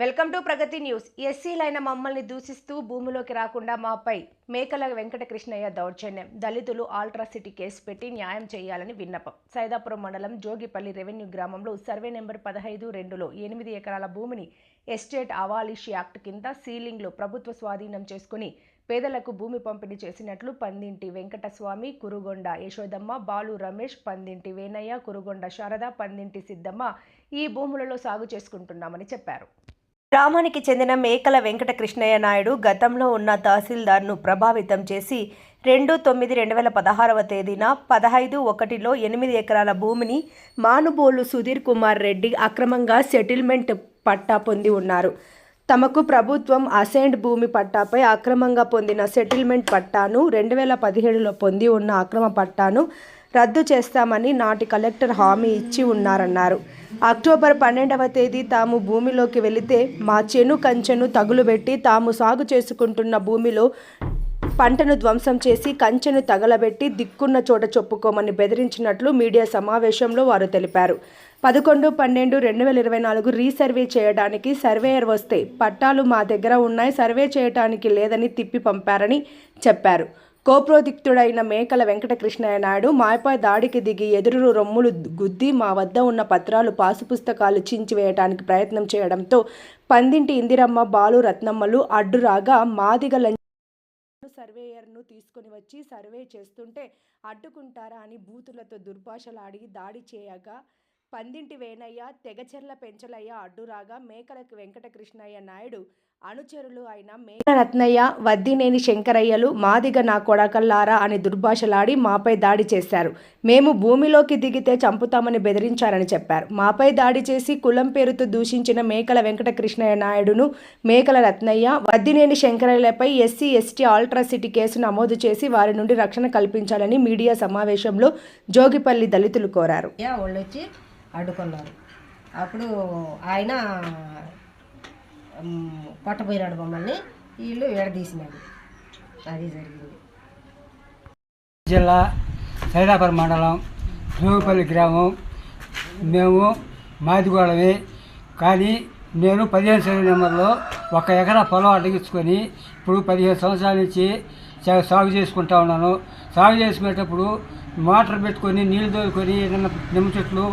Welcome to Pragati news. ఎస్సీలైన మమ్మల్ని దూషిస్తూ భూమిలోకి రాకుండా మాపై మేకల వెంకటకృష్ణయ్య దౌర్జన్యం. దళితులు ఆల్ట్రాసిటీ కేసు పెట్టి న్యాయం చేయాలని విన్నపం. సైదాపురం మండలం జోగిపల్లి రెవెన్యూ గ్రామంలో సర్వే నెంబర్ పదహైదు రెండులో ఎనిమిది ఎకరాల భూమిని ఎస్టేట్ అవాలిష్ యాక్ట్ కింద సీలింగ్లో ప్రభుత్వ స్వాధీనం చేసుకుని పేదలకు భూమి పంపిణీ చేసినట్లు పందింటి వెంకటస్వామి కురుగొండ యశోదమ్మ బాలు రమేష్ పందింటి వేనయ్య కురుగొండ శారద పందింటి సిద్దమ్మ ఈ భూములలో సాగు చేసుకుంటున్నామని చెప్పారు. గ్రామానికి చెందిన మేకల వెంకటకృష్ణయ్య నాయుడు గతంలో ఉన్న తహసీల్దార్ను ప్రభావితం చేసి రెండు తొమ్మిది రెండు వేల పదహారవ తేదీన పదహైదు ఒకటిలో ఎనిమిది ఎకరాల భూమిని మానుబోలు సుధీర్ కుమార్ రెడ్డి అక్రమంగా సెటిల్మెంట్ పట్టా పొంది ఉన్నారు. తమకు ప్రభుత్వం అసైన్డ్ భూమి పట్టాపై అక్రమంగా పొందిన సెటిల్మెంట్ పట్టాను రెండు వేల పదిహేడులో పొంది ఉన్న అక్రమ పట్టాను రద్దు చేస్తామని నాటి కలెక్టర్ హామీ ఇచ్చి ఉన్నారన్నారు. అక్టోబర్ పన్నెండవ తేదీ తాము భూమిలోకి వెళితే మా చెను కంచెను తగులుబెట్టి తాము సాగు చేసుకుంటున్న భూమిలో పంటను ధ్వంసం చేసి కంచెను తగలబెట్టి దిక్కున్న చోట చెప్పుకోమని బెదిరించినట్లు మీడియా సమావేశంలో వారు తెలిపారు. పదకొండు పన్నెండు రెండు వేల ఇరవై నాలుగు రీసర్వే చేయడానికి సర్వేయర్ వస్తే పట్టాలు మా దగ్గర ఉన్నాయి సర్వే చేయడానికి లేదని తిప్పి పంపారని చెప్పారు. కోప్రోదిక్తుడైన మేకల వెంకటకృష్ణయ్య నాయుడు మాపై దాడికి దిగి ఎదురు రొమ్ములు గుద్ది మా వద్ద ఉన్న పత్రాలు పాసు పుస్తకాలు చించివేయడానికి ప్రయత్నం చేయడంతో పందింటి ఇందిరమ్మ బాలు రత్నమ్మలు అడ్డురాగా మాదిగ సర్వేయర్ను తీసుకొని వచ్చి సర్వే చేస్తుంటే అడ్డుకుంటారా అని బూతులతో దుర్భాషలాడి దాడి చేయగా పందింటి వేనయ్య తెగచెర్ల పెంచలయ్య అడ్డురాగా మేకలకు వెంకటకృష్ణయ్య నాయుడు అనుచరులు అయిన మేక రత్నయ్య వద్దినేని శంకరయ్యలు మాదిగ నా కొడకల్లారా అని దుర్భాషలాడి మాపై దాడి చేశారు. మేము భూమిలోకి దిగితే చంపుతామని బెదిరించారని చెప్పారు. మాపై దాడి చేసి కులం పేరుతో దూషించిన మేకల వెంకటకృష్ణయ్య నాయుడును మేకల రత్నయ్య వద్దినేని శంకరయ్యలపై ఎస్సీ ఎస్టీ ఆల్ట్రాసిటీ కేసు నమోదు చేసి వారి నుండి రక్షణ కల్పించాలని మీడియా సమావేశంలో జోగిపల్లి దళితులు కోరారు. అడ్డుకున్నారు. అప్పుడు ఆయన మ్, మమ్మల్ని. వీళ్ళు విడదీసినాడు అది జరిగింది. జిల్లా సైదాపురం మండలం జోగిపల్లి గ్రామం. మేము మాదిగోడవి. కానీ నేను పదిహేను సర్వే నెంబర్లో ఒక ఎకరా పొలం అడ్డగించుకొని ఇప్పుడు పదిహేను సంవత్సరాల నుంచి సాగు చేసుకుంటా ఉన్నాను. సాగు చేసుకునేటప్పుడు మోటార్ పెట్టుకొని నీళ్ళు తోలుకొని ఏదైనా నిమ్మ చెట్లు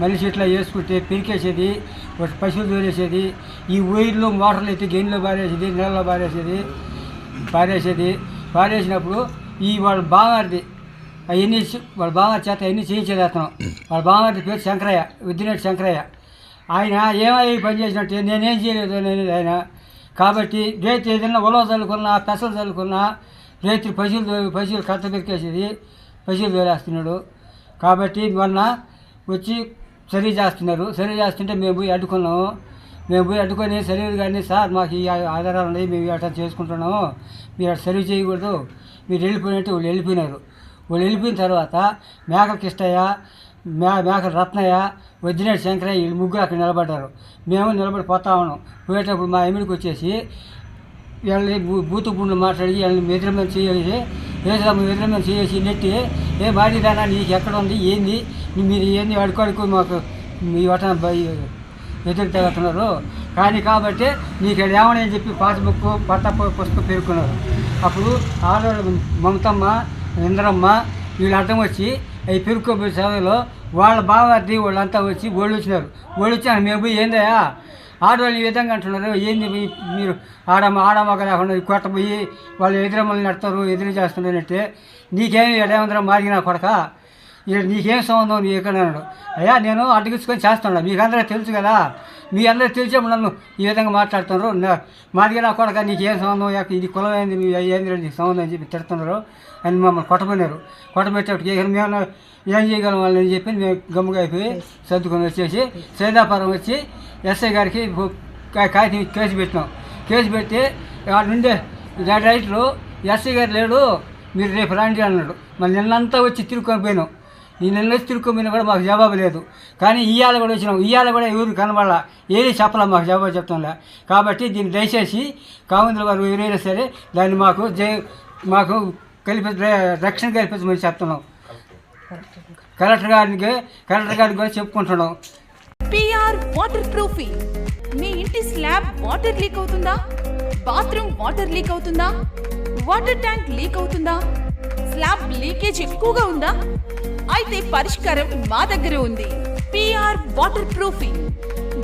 మళ్ళీ ఇట్లా వేసుకుంటే పెరికేసేది ఒక పశువులు తోలేసేది ఈ ఊరిలో మోటార్లు అయితే గిన్నెలో పారేసేది నీళ్ళలో పారేసేది పారేసేది. పారేసినప్పుడు ఈ వాళ్ళ బాగారిది అవన్నీ వాళ్ళ బాగా చేత అవన్నీ చేయించేది అతను వాళ్ళ బాగారి పేరు శంకరయ్య విద్యనేటి శంకరయ్య. ఆయన ఏమై పని చేసినట్టు నేనేం చేయలేదు అనేది ఆయన. కాబట్టి రైతు ఏదైనా ఉలవ చల్లుకున్నా పెసలు చల్లుకున్నా రైతు పశువులు పశువులు కత్త పెరికేసేది పశువులు తోలేస్తున్నాడు. కాబట్టి మొన్న వచ్చి సరి చేస్తున్నారు. సరి చేస్తుంటే మేము పోయి అడ్డుకున్నాము. మేము పోయి అడ్డుకొని సర్వీర్ కానీ సార్ మాకు ఈ ఆధారాలు ఉన్నాయి మేము అట్లా చేసుకుంటున్నాము. మీరు అట్లా సర్వీ చేయకూడదు. మీరు వెళ్ళిపోయినట్టు వాళ్ళు వెళ్ళిపోయినారు. వాళ్ళు వెళ్ళిపోయిన తర్వాత మేకల కిష్టయ్య మే మేకల రత్నయ్య వజ్జినేటి శంకరయ్య వీళ్ళు ముగ్గురు అక్కడ నిలబడ్డారు. మేము నిలబడి పోతా ఉన్నాం. పోయేటప్పుడు మా ఎమిడికి వచ్చేసి వీళ్ళని బూతు బుండ్లు మాట్లాడి వీళ్ళని ఎదురమని చేసి వేసరాము ఎదురమని చేసి నెట్టి ఏ బాడీదానా నీకు ఎక్కడ ఉంది ఏంది? మీరు ఏంది అడుకోడుకు మాకు మీ వటన ఎదురు తెగుతున్నారు కానీ కాబట్టి నీకు ఏమని చెప్పి పాస్బుక్ పట్ట పుస్తకం పేర్కొన్నారు. అప్పుడు ఆడవాళ్ళు మమతమ్మ ఇంద్రమ్మ వీళ్ళు అడ్డం వచ్చి అవి పెరుక్కోబోయే సమయంలో వాళ్ళ బావార్ది వాళ్ళంతా వచ్చి గోళ్ళు వచ్చినారు గోళ్ళు వచ్చి మేము పోయి ఏందయ్యా? ఆడవాళ్ళు ఈ విధంగా అంటున్నారు ఏంది మీరు ఆడ ఆడమగ లేకుండా కొట్టబోయి వాళ్ళు ఎదురమ్మల్ని నడతారు ఎదురు చేస్తున్నారు అంటే నీకేమి ఎడేమందరం మారిగినా కొడక నీకేం సంబంధం నీ ఎక్కడ అన్నాడు. అయ్యా నేను అడ్డగించుకొని చేస్తున్నా మీకు అందరూ తెలుసు కదా మీ అందరూ తెలిసేప్పుడు నన్ను ఈ విధంగా మాట్లాడుతున్నారు. నా- మాదిగా నా కొడక నీకేం సంబంధం? ఇది కులం ఏంది మీ ఏంది నీకు సంబంధం? అని చెప్పి తిడుతున్నారు. అని మమ్మల్ని కొట్టమన్నారు. కొట్టబెట్టేటప్పుడు ఇక మేము ఏం చేయగలం వాళ్ళని చెప్పి మేము గమ్ముగా అయిపోయి సర్దుకొని వచ్చేసి సైదాపురం వచ్చి ఎస్ఐ గారికి కాగితం కేసు పెట్టినాం. కేసు పెట్టి వాడు నుండే రైట్లు ఎస్ఐ గారు లేడు మీరు రేపు రండి అన్నాడు. మళ్ళీ నిన్నంతా వచ్చి తిరుక్కొని పోయినాం. ఈ నిన్న వచ్చి తిరుక్కొని పోయినా కూడా మాకు జవాబు లేదు. కానీ ఇవాళ కూడా వచ్చినాం. ఇవాళ కూడా ఎవరు కనబడాల? ఏది చెప్పలే మాకు జవాబు చెప్తాంలే. కాబట్టి దీన్ని దయచేసి కావంతుల వారు ఎవరైనా సరే దాన్ని మాకు జై మాకు కల్పి రక్షణ కల్పించమని చెప్తున్నాం. కలెక్టర్ గారికి కలెక్టర్ గారికి కూడా చెప్పుకుంటున్నాం. పిఆర్ వాటర్ ప్రూఫింగ్ మీ ఇంటి స్లాబ్ వాటర్ లీక్ అవుతుందా? బాత్రూమ్ వాటర్ లీక్ అవుతుందా? వాటర్ ట్యాంక్ లీక్ అవుతుందా? స్లాబ్ లీకేజ్ ఎక్కువగా ఉందా? అయితే పరిష్కారం మా దగ్గర ఉంది. PR water proofing